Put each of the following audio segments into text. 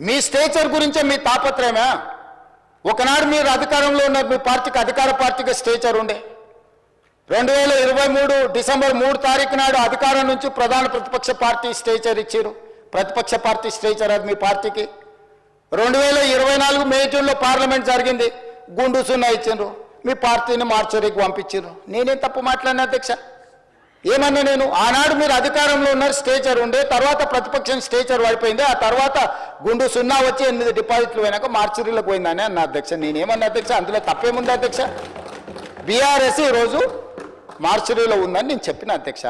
మీ stature గురించే మీ తాపత్రయమా? ఒకనాడు మీరు అధికారంలో ఉన్నారు మీ పార్టీకి అధికార పార్టీకి స్టేచర్ ఉండే. రెండు వేల ఇరవై మూడు డిసెంబర్ మూడు తారీఖు నాడు అధికారం నుంచి ప్రధాన ప్రతిపక్ష పార్టీ స్టేచర్ ఇచ్చారు. ప్రతిపక్ష పార్టీ స్టేచర్ అది మీ పార్టీకి. రెండు వేల ఇరవై నాలుగు మే జూన్లో పార్లమెంట్ జరిగింది. గుండు సున్నా ఇచ్చిండ్రు. మీ పార్టీని మార్చరికి పంపించారు నేనేం తప్పు మాట్లాడిన అధ్యక్ష? ఏమన్నా నేను? ఆనాడు మీరు అధికారంలో ఉన్నారు స్టేచర్ ఉండే తర్వాత ప్రతిపక్షం స్టేచర్ పడిపోయింది ఆ తర్వాత గుండు సున్నా వచ్చి ఎనిమిది డిపాజిట్లు పోయినాక మార్చురీలకు పోయిందని అన్న అధ్యక్ష. నేనేమన్నా అధ్యక్ష? అందులో తప్పేముంది అధ్యక్ష? బీఆర్ఎస్ ఈరోజు మార్చురీలో ఉందని నేను చెప్పిన అధ్యక్ష.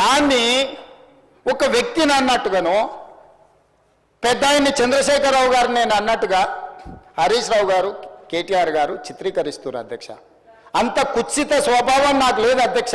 దాన్ని ఒక వ్యక్తిని అన్నట్టుగాను పెద్ద ఆయన్ని చంద్రశేఖరరావు గారు నేను అన్నట్టుగా హరీష్ రావు గారు కేటీఆర్ గారు చిత్రీకరిస్తున్నారు అధ్యక్ష. అంత కుత్సిత స్వభావం నాకు లేదు అధ్యక్ష.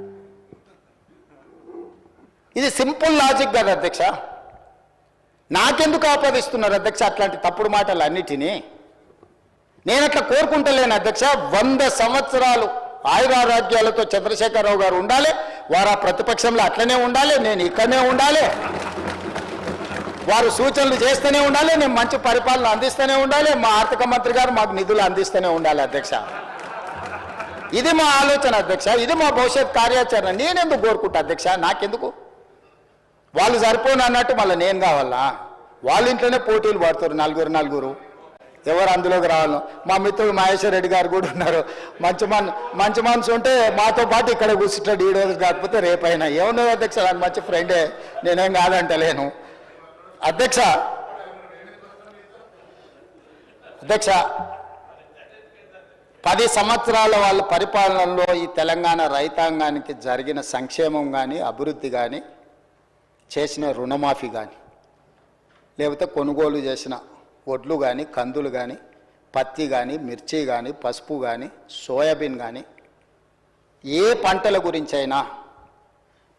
ఇది సింపుల్ లాజిక్ కదా అధ్యక్ష. నాకెందుకు ఆపాదిస్తున్నారు అధ్యక్ష అట్లాంటి తప్పుడు మాటలు అన్నిటినీ? నేను అట్లా కోరుకుంటలేను అధ్యక్ష. వంద సంవత్సరాలు ఆయురారోగ్యాలతో చంద్రశేఖరరావు గారు ఉండాలి వారు ప్రతిపక్షంలో అట్లనే ఉండాలి నేను ఇక్కడనే ఉండాలి వారు సూచనలు చేస్తూనే ఉండాలి నేను మంచి పరిపాలన అందిస్తూనే ఉండాలి మా ఆర్థిక మంత్రి గారు మాకు నిధులు అందిస్తూనే ఉండాలి అధ్యక్ష. ఇది మా ఆలోచన అధ్యక్ష ఇది మా భవిష్యత్ కార్యాచరణ. నేనెందుకు కోరుకుంటా అధ్యక్ష? నాకెందుకు? వాళ్ళు సరిపోను అన్నట్టు మళ్ళీ నేను కావాలా? వాళ్ళ ఇంట్లోనే పోటీలు పడుతారు నలుగురు నలుగురు. ఎవరు అందులోకి రావాలను మా మిత్రుడు మహేశ్వర్ రెడ్డి గారు కూడా ఉన్నారు. మంచి మన మంచి మనసు ఉంటే మాతో పాటు ఇక్కడ కూర్చుంటాడు ఈ రోజు కాకపోతే రేపైనా. ఏమన్నా అధ్యక్ష? నాకు మంచి ఫ్రెండే. నేనేం కాదంటలేను. అధ్యక్ష! అధ్యక్ష! పది సంవత్సరాల వాళ్ళ పరిపాలనలో ఈ తెలంగాణ రైతాంగానికి జరిగిన సంక్షేమం కానీ అభివృద్ధి కానీ చేసిన రుణమాఫీ కానీ లేకపోతే కొనుగోలు చేసిన వడ్లు కానీ కందులు కానీ పత్తి కానీ మిర్చి కానీ పసుపు కానీ సోయాబీన్ కానీ ఏ పంటల గురించి అయినా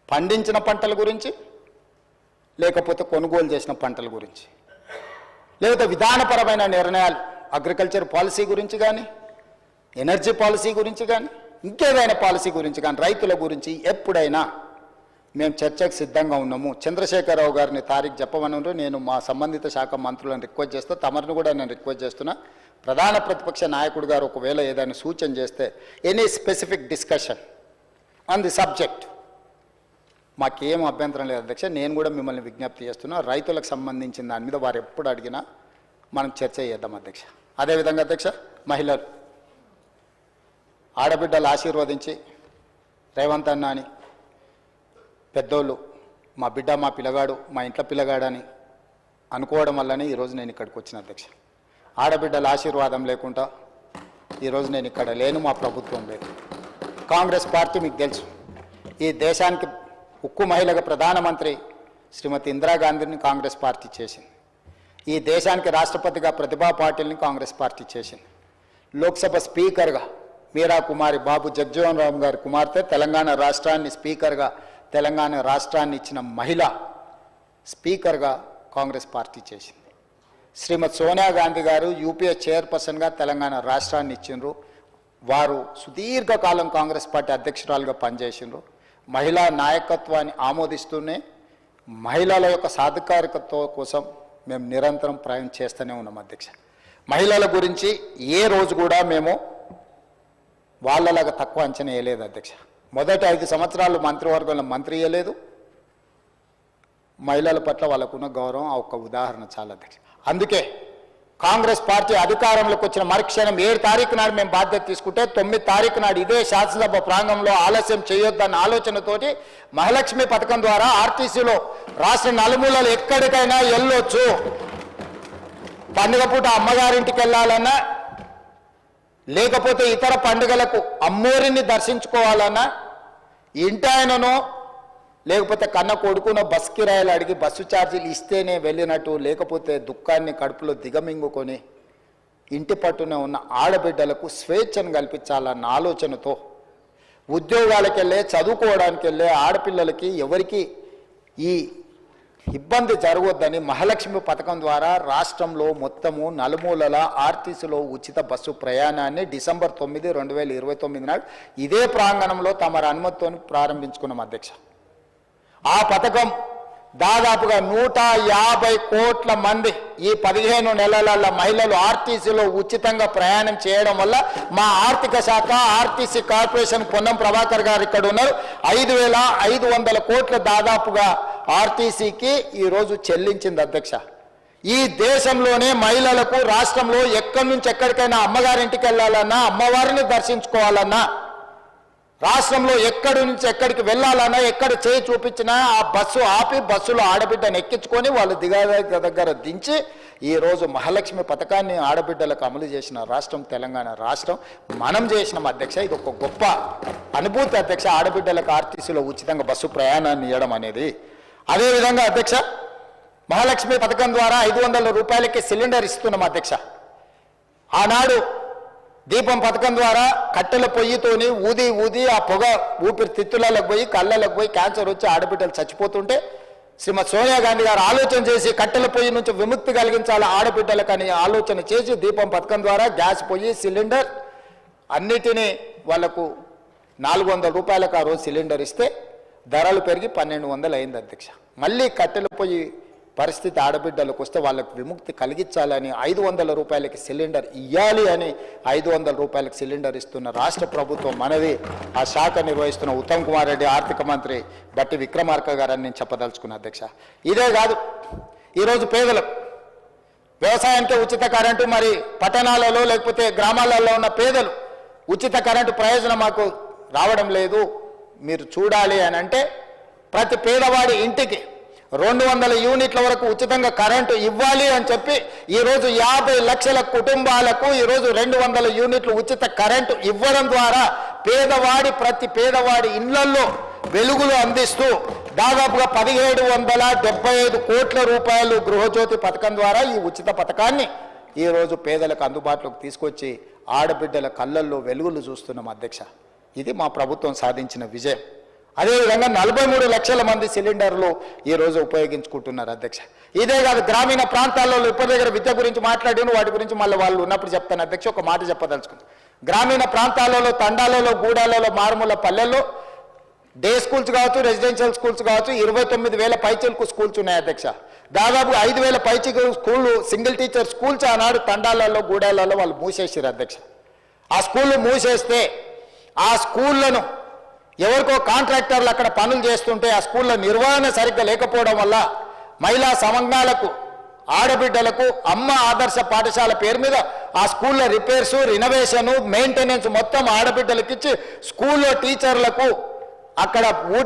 పండించిన పంటల గురించి లేకపోతే కొనుగోలు చేసిన పంటల గురించి లేకపోతే విధానపరమైన నిర్ణయాలు అగ్రికల్చర్ పాలసీ గురించి కానీ ఎనర్జీ పాలసీ గురించి కానీ ఇంకేదైనా పాలసీ గురించి కానీ రైతుల గురించి ఎప్పుడైనా మేము చర్చకు సిద్ధంగా ఉన్నాము. చంద్రశేఖరరావు గారిని తారీఖు చెప్పమన్నారు నేను మా సంబంధిత శాఖ మంత్రులను రిక్వెస్ట్ చేస్తా తమరిని కూడా నేను రిక్వెస్ట్ చేస్తున్నా. ప్రధాన ప్రతిపక్ష నాయకుడు గారు ఒకవేళ ఏదైనా సూచన చేస్తే any specific discussion on the subject మాకేం అభ్యంతరం లేదు అధ్యక్ష నేను కూడా మిమ్మల్ని విజ్ఞప్తి చేస్తున్నా. రైతులకు సంబంధించిన దాని మీద వారు ఎప్పుడు అడిగినా మనం చర్చ చేద్దాం అధ్యక్ష. అదేవిధంగా అధ్యక్ష మహిళలు ఆడబిడ్డలు ఆశీర్వదించి రేవంత్ అన్నాని పెద్దోళ్ళు మా బిడ్డ మా పిల్లగాడు మా ఇంట్లో పిల్లగాడని అనుకోవడం వల్లనే ఈరోజు నేను ఇక్కడికి వచ్చిన అధ్యక్ష. ఆడబిడ్డల ఆశీర్వాదం లేకుండా ఈరోజు నేను ఇక్కడ లేను మా ప్రభుత్వం లేదు. కాంగ్రెస్ పార్టీ మీకు తెలుసు. ఈ దేశానికి ఉక్కు మహిళగా ప్రధానమంత్రి శ్రీమతి ఇందిరాగాంధీని కాంగ్రెస్ పార్టీ చేసింది. ఈ దేశానికి రాష్ట్రపతిగా ప్రతిభా పాటిల్ని కాంగ్రెస్ పార్టీ చేసింది. లోక్సభ స్పీకర్గా మీరా కుమారి బాబు జగ్జీవన్ రామ్ గారి కుమార్తె తెలంగాణ రాష్ట్రాన్ని స్పీకర్గా తెలంగాణ రాష్ట్రాన్ని ఇచ్చిన మహిళ స్పీకర్గా కాంగ్రెస్ పార్టీ చేసింది. శ్రీమతి సోనియా గాంధీ గారు యూపీఏ చైర్పర్సన్గా తెలంగాణ రాష్ట్రాన్ని ఇచ్చిండ్రు. వారు సుదీర్ఘకాలం కాంగ్రెస్ పార్టీ అధ్యక్షురాలుగా పనిచేసిండ్రు. మహిళా నాయకత్వాన్ని ఆమోదిస్తూనే మహిళల యొక్క సాధికారికత కోసం మేము నిరంతరం ప్రయాణం చేస్తూనే ఉన్నాం అధ్యక్ష. మహిళల గురించి ఏ రోజు కూడా మేము వాళ్ళలాగా తక్కువ అంచనా వేయలేదు అధ్యక్ష. మొదటి ఐదు సంవత్సరాలు మంత్రివర్గంలో మంత్రి వేయలేదు మహిళల పట్ల వాళ్ళకున్న గౌరవం ఒక ఉదాహరణ చాలా అందుకే కాంగ్రెస్ పార్టీ అధికారంలోకి వచ్చిన మరుక్షణం ఏడు తారీఖు నాడు మేము బాధ్యత తీసుకుంటే తొమ్మిది తారీఖు నాడు ఇదే శాసనసభ ప్రాంగంలో ఆలస్యం చేయొద్దన్న ఆలోచనతోటి మహాలక్ష్మి పథకం ద్వారా ఆర్టీసీలో రాష్ట్ర నలుమూలలు ఎక్కడికైనా వెళ్ళొచ్చు. పండుగ పూట అమ్మగారింటికి వెళ్ళాలన్నా లేకపోతే ఇతర పండుగలకు అమ్మోరిని దర్శించుకోవాలన్నా ఇంటాయనను లేకపోతే కన్న కొడుకునో బస్ కిరాయిలు అడిగి బస్సు ఛార్జీలు ఇస్తేనే వెళ్ళినట్టు లేకపోతే దుఃఖాన్ని కడుపులో దిగమింగుకొని ఇంటి పట్టున ఉన్న ఆడబిడ్డలకు స్వేచ్ఛను కల్పించాలన్న ఆలోచనతో ఉద్యోగాలకు వెళ్ళే చదువుకోవడానికి వెళ్ళే ఆడపిల్లలకి ఎవరికి ఈ ఇబ్బంది జరగొద్దని మహాలక్ష్మి పథకం ద్వారా రాష్ట్రంలో మొత్తము నలుమూలల ఆర్టీసీలో ఉచిత బస్సు ప్రయాణాన్ని డిసెంబర్ తొమ్మిది రెండు వేల ఇరవై తొమ్మిది నాడు ఇదే ప్రాంగణంలో తమరి అనుమతితో ప్రారంభించుకున్నాం అధ్యక్ష. ఆ పథకం దాదాపుగా నూట యాభై కోట్ల మంది ఈ పదిహేను నెలల మహిళలు ఆర్టీసీలో ఉచితంగా ప్రయాణం చేయడం వల్ల మా ఆర్థిక శాఖ ఆర్టీసీ కార్పొరేషన్ పొన్నం ప్రభాకర్ గారు ఇక్కడ ఉన్నారు ఐదు వేల ఐదు వందల కోట్ల దాదాపుగా ఆర్టీసీకి ఈరోజు చెల్లించింది అధ్యక్ష. ఈ దేశంలోనే మహిళలకు రాష్ట్రంలో ఎక్కడి నుంచి ఎక్కడికైనా అమ్మగారింటికి వెళ్ళాలన్నా అమ్మవారిని దర్శించుకోవాలన్నా రాష్ట్రంలో ఎక్కడి నుంచి ఎక్కడికి వెళ్ళాలన్నా ఎక్కడ చేయి చూపించినా ఆ బస్సు ఆపి బస్సులో ఆడబిడ్డను ఎక్కించుకొని వాళ్ళు దిగా దగ్గర దించి ఈ రోజు మహాలక్ష్మి పథకాన్ని ఆడబిడ్డలకు అమలు చేసిన రాష్ట్రం తెలంగాణ రాష్ట్రం. మనం చేసిన అధ్యక్ష ఇది ఒక గొప్ప అనుభూతి అధ్యక్ష. ఆడబిడ్డలకు ఆర్టీసీలో ఉచితంగా బస్సు ప్రయాణాన్ని ఇవ్వడం అనేది అదేవిధంగా అధ్యక్ష మహాలక్ష్మి పథకం ద్వారా ఐదు వందల రూపాయలకి సిలిండర్ ఇస్తున్నాం అధ్యక్ష. ఆనాడు దీపం పథకం ద్వారా కట్టెల పొయ్యితోని ఊది ఊది ఆ పొగ ఊపిరితిత్తులకు పోయి కళ్ళలకు పోయి క్యాన్సర్ వచ్చి ఆడబిడ్డలు చచ్చిపోతుంటే శ్రీమతి సోనియా గాంధీ గారు ఆలోచన చేసి కట్టెల పొయ్యి నుంచి విముక్తి కలిగించాలి ఆడబిడ్డలకని ఆలోచన చేసి దీపం పథకం ద్వారా గ్యాస్ పొయ్యి సిలిండర్ అన్నిటినీ వాళ్ళకు నాలుగు వందల రూపాయలకు ఆ రోజు సిలిండర్ ఇస్తే ధరలు పెరిగి పన్నెండు వందలు అయింది అధ్యక్ష. మళ్ళీ కట్టెల పొయ్యి పరిస్థితి ఆడబిడ్డలకు వస్తే వాళ్ళకు విముక్తి కలిగించాలని ఐదు వందల రూపాయలకి సిలిండర్ ఇవ్వాలి అని ఐదు వందల రూపాయలకి సిలిండర్ ఇస్తున్న రాష్ట్ర ప్రభుత్వం మనది ఆ శాఖ నిర్వహిస్తున్న ఉత్తమ్ కుమార్ రెడ్డి ఆర్థిక మంత్రి బట్టి విక్రమార్క గారని నేను చెప్పదలుచుకున్నా అధ్యక్ష. ఇదే కాదు ఈరోజు పేదలకు వ్యవసాయానికి ఉచిత కరెంటు మరి పట్టణాలలో లేకపోతే గ్రామాలలో ఉన్న పేదలు ఉచిత కరెంటు ప్రయోజనం మాకు రావడం లేదు. మీరు చూడాలి అని అంటే ప్రతి పేదవాడి ఇంటికి రెండు వందల యూనిట్ల వరకు ఉచితంగా కరెంటు ఇవ్వాలి అని చెప్పి ఈరోజు యాభై లక్షల కుటుంబాలకు ఈరోజు రెండు వందల యూనిట్లు ఉచిత కరెంటు ఇవ్వడం ద్వారా పేదవాడి ప్రతి పేదవాడి ఇళ్ళల్లో వెలుగులు అందిస్తూ దాదాపుగా పదిహేడు వందల డెబ్బై ఐదు కోట్ల రూపాయలు గృహజ్యోతి పథకం ద్వారా ఈ ఉచిత పథకాన్ని ఈరోజు పేదలకు అందుబాటులోకి తీసుకొచ్చి ఆడబిడ్డల కళ్ళల్లో వెలుగులు చూస్తున్నాం అధ్యక్ష. ఇది మా ప్రభుత్వం సాధించిన విజయం. అదేవిధంగా నలభై మూడు లక్షల మంది సిలిండర్లు ఈరోజు ఉపయోగించుకుంటున్నారు అధ్యక్ష. ఇదే కాదు గ్రామీణ ప్రాంతాల్లో ఇప్పటి దగ్గర విద్య గురించి మాట్లాడిన వాటి గురించి మళ్ళీ వాళ్ళు ఉన్నప్పుడు చెప్తాను అధ్యక్ష ఒక మాట చెప్పదలుచుకుంది. గ్రామీణ ప్రాంతాలలో తండాలలో గూడాలలో మారుమూల పల్లెల్లో డే స్కూల్స్ కావచ్చు రెసిడెన్షియల్ స్కూల్స్ కావచ్చు ఇరవై తొమ్మిది వేల పైచలకు స్కూల్స్ ఉన్నాయి అధ్యక్ష. దాదాపు ఐదు వేల పైచికు స్కూళ్ళు సింగిల్ టీచర్ స్కూల్స్ ఆనాడు తండాలలో గూడాలలో వాళ్ళు మూసేసారు అధ్యక్ష. ఆ స్కూళ్ళు మూసేస్తే ఆ స్కూళ్ళను ఎవరికో కాంట్రాక్టర్లు అక్కడ పనులు చేస్తుంటే ఆ స్కూళ్ళ నిర్వహణ సరిగ్గా లేకపోవడం వల్ల మహిళా సమంగాలకు ఆడబిడ్డలకు అమ్మ ఆదర్శ పాఠశాల పేరు మీద ఆ స్కూళ్ళ రిపేర్స్ రినోవేషన్ మెయింటెనెన్స్ మొత్తం ఆడబిడ్డలకు ఇచ్చి స్కూల్లో టీచర్లకు అక్కడ